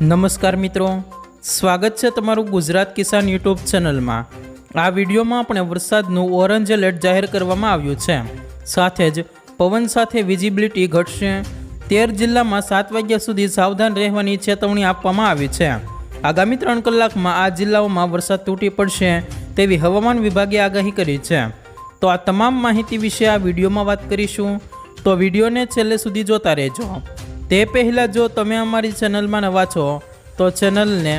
નમસ્કાર મિત્રો. સ્વાગત છે તમારું ગુજરાત કિસાન યુટ્યુબ ચેનલમાં. આ વિડીયોમાં આપણે વરસાદનું ઓરેન્જ એલર્ટ જાહેર કરવામાં આવ્યું છે. સાથે જ પવન સાથે વિઝિબિલિટી ઘટશે. તેર જિલ્લામાં સાત વાગ્યા સુધી સાવધાન રહેવાની ચેતવણી આપવામાં આવી છે. આગામી ત્રણ કલાકમાં આ જિલ્લાઓમાં વરસાદ તૂટી પડશે તેવી હવામાન વિભાગે આગાહી કરી છે. તો આ તમામ માહિતી વિશે આ વિડીયોમાં વાત કરીશું. તો વિડીયોને છેલ્લે સુધી જોતા રહેજો. તે પહેલાં જો તમે અમારી ચેનલમાં નવા છો, તો ચેનલને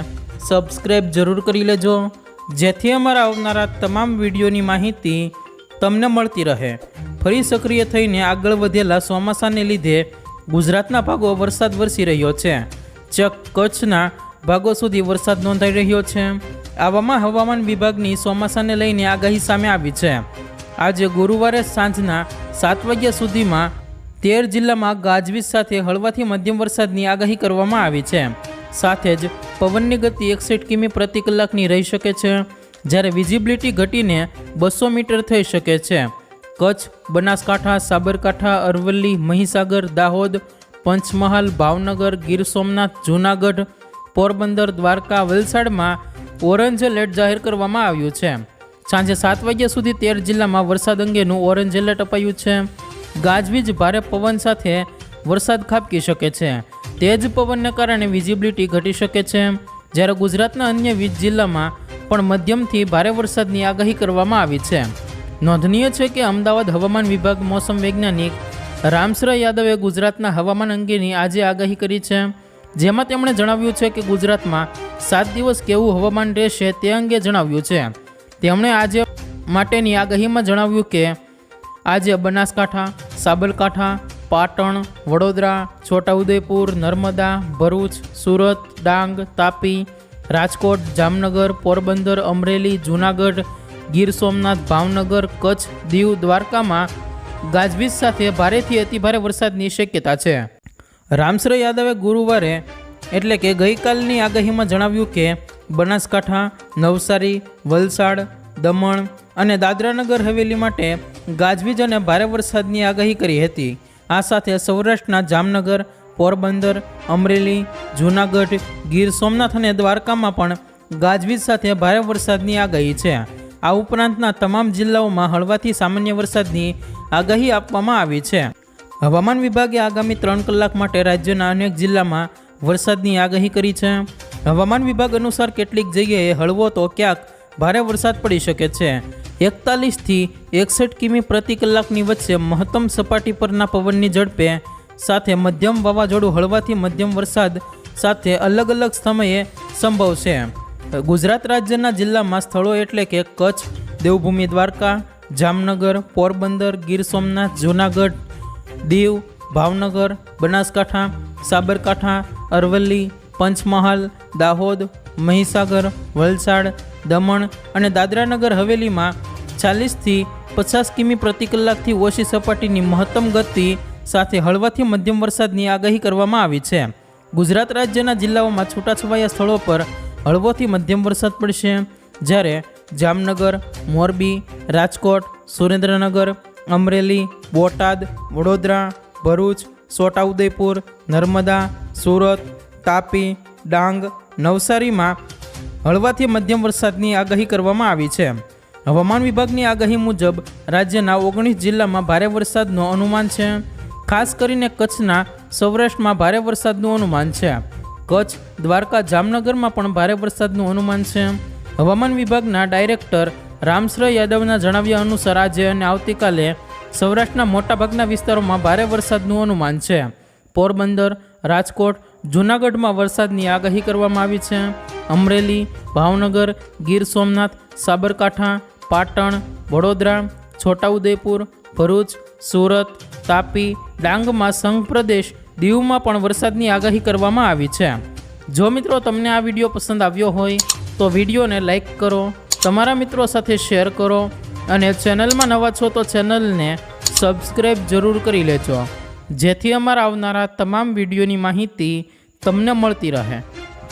સબસ્ક્રાઈબ જરૂર કરી લેજો, જેથી અમારા આવનારા તમામ વિડીયોની માહિતી તમને મળતી રહે. ફરી સક્રિય થઈને આગળ વધેલા ચોમાસાને લીધે ગુજરાતના ભાગો વરસાદ વરસી રહ્યો છે. ચક કચ્છના ભાગો સુધી વરસાદ નોંધાઈ રહ્યો છે. આવામાં હવામાન વિભાગની ચોમાસાને લઈને આગાહી સામે આવી છે. આજે ગુરુવારે સાંજના સાત વાગ્યા સુધીમાં તેર જિલ્લામાં ગાજવીજ સાથે હળવાથી મધ્યમ વરસાદની આગાહી કરવામાં આવી છે. સાથે જ પવનની ગતિ એકસઠ કિમી પ્રતિ કલાકની રહી શકે છે, જ્યારે વિઝિબિલિટી ઘટીને બસો મીટર થઈ શકે છે. કચ્છ, બનાસકાંઠા, સાબરકાંઠા, અરવલ્લી, મહીસાગર, દાહોદ, પંચમહાલ, ભાવનગર, ગીર સોમનાથ, જૂનાગઢ, પોરબંદર, દ્વારકા, વલસાડમાં ઓરેન્જ એલર્ટ જાહેર કરવામાં આવ્યું છે. સાંજે સાત વાગ્યા સુધી તેર જિલ્લામાં વરસાદ અંગેનું ઓરેન્જ એલર્ટ અપાયું છે. ગાજવીજ ભારે પવન સાથે વરસાદ ખાબકી શકે છે. તેજ પવનને કારણે વિઝિબિલિટી ઘટી શકે છે. જ્યારે ગુજરાતના અન્ય વીજ જિલ્લામાં પણ મધ્યમથી ભારે વરસાદની આગાહી કરવામાં આવી છે. નોંધનીય છે કે અમદાવાદ હવામાન વિભાગ મોસમ વૈજ્ઞાનિક રામસરા યાદવે ગુજરાતના હવામાન અંગેની આજે આગાહી કરી છે. જેમાં તેમણે જણાવ્યું છે કે ગુજરાતમાં સાત દિવસ કેવું હવામાન રહેશે તે અંગે જણાવ્યું છે. તેમણે આજે માટેની આગાહીમાં જણાવ્યું કે આજે બનાસકાંઠા, સાબરકાંઠા, પાટણ, વડોદરા, છોટાઉદેપુર, નર્મદા, ભરૂચ, સુરત, ડાંગ, તાપી, રાજકોટ, જામનગર, પોરબંદર, અમરેલી, જૂનાગઢ, ગીર સોમનાથ, ભાવનગર, કચ્છ, દીવ, દ્વારકામાં ગાજવીજ સાથે ભારેથી અતિભારે વરસાદની શક્યતા છે. રામસર યાદવે ગુરુવારે, એટલે કે ગઈકાલની આગાહીમાં જણાવ્યું કે, બનાસકાંઠા, નવસારી, વલસાડ, દમણ અને દાદરાનગર હવેલી માટે ગાજવીજ અને ભારે વરસાદની આગાહી કરી હતી. આ સાથે સૌરાષ્ટ્રના જામનગર, પોરબંદર, અમરેલી, જૂનાગઢ, ગીર સોમનાથ અને દ્વારકામાં પણ ગાજવીજ સાથે ભારે વરસાદની આગાહી છે. આ ઉપરાંતના તમામ જિલ્લાઓમાં હળવાથી સામાન્ય વરસાદની આગાહી આપવામાં આવી છે. હવામાન વિભાગે આગામી ત્રણ કલાક માટે રાજ્યના અનેક જિલ્લામાં વરસાદની આગાહી કરી છે. હવામાન વિભાગ અનુસાર કેટલીક જગ્યાએ હળવો તો ક્યાંક ભારે વરસાદ પડી શકે છે. એકતાલીસથી એકસઠ કિમી પ્રતિ કલાકની વચ્ચે મહત્તમ સપાટી પરના પવનની ઝડપે, સાથે મધ્યમ વાવાઝોડું હળવાથી મધ્યમ વરસાદ સાથે અલગ અલગ સમયે સંભવ છે ગુજરાત રાજ્યના જિલ્લામાં સ્થળો એટલે કે કચ્છ, દેવભૂમિ દ્વારકા, જામનગર, પોરબંદર, ગીર સોમનાથ, જૂનાગઢ, દીવ, ભાવનગર, બનાસકાંઠા, સાબરકાંઠા, અરવલ્લી, પંચમહાલ, દાહોદ, મહીસાગર, વલસાડ, દમણ અને દાદરાનગર હવેલીમાં ચાલીસથી પચાસ કિમી પ્રતિ કલાકથી ઓછી સપાટીની મહત્તમ ગતિ સાથે હળવાથી મધ્યમ વરસાદની આગાહી કરવામાં આવી છે. ગુજરાત રાજ્યના જિલ્લાઓમાં છૂટાછવાયા સ્થળો પર હળવોથી મધ્યમ વરસાદ પડશે, જ્યારે જામનગર, મોરબી, રાજકોટ, સુરેન્દ્રનગર, અમરેલી, બોટાદ, વડોદરા, ભરૂચ, છોટાઉદેપુર, નર્મદા, સુરત, તાપી, ડાંગ, નવસારીમાં હળવાથી મધ્યમ વરસાદની આગાહી કરવામાં આવી છે. હવામાન વિભાગની આગાહી મુજબ, રાજ્યના ઓગણીસ જિલ્લામાં ભારે વરસાદનું અનુમાન છે. ખાસ કરીને કચ્છના સૌરાષ્ટ્રમાં ભારે વરસાદનું અનુમાન છે. કચ્છ, દ્વારકા, જામનગરમાં પણ ભારે વરસાદનું અનુમાન છે. હવામાન વિભાગના ડાયરેક્ટર રામશ્રય યાદવના જણાવ્યા અનુસાર આજે અને આવતીકાલે સૌરાષ્ટ્રના મોટાભાગના વિસ્તારોમાં ભારે વરસાદનું અનુમાન છે. પોરબંદર, રાજકોટ, જૂનાગઢમાં વરસાદની આગાહી કરવામાં આવી છે. અમરેલી, ભાવનગર, ગીર સોમનાથ, સાબરકાંઠા પાટણ, વડોદરા, છોટાઉદેપુર, ભરૂચ, સુરત, તાપી, ડાંગમાં સંઘ પ્રદેશ, દીવમાં પણ વરસાદની આગાહી કરવામાં આવી છે. જો મિત્રો તમને આ વીડિયો પસંદ આવ્યો હોય, તો વિડીયોને લાઇક કરો, તમારા મિત્રો સાથે શેર કરો અને ચેનલમાં નવા છો તો ચેનલને સબસ્ક્રાઈબ જરૂર કરી લેજો. જેથી અમારા આવનારા તમામ વિડીયોની માહિતી તમને મળતી રહે.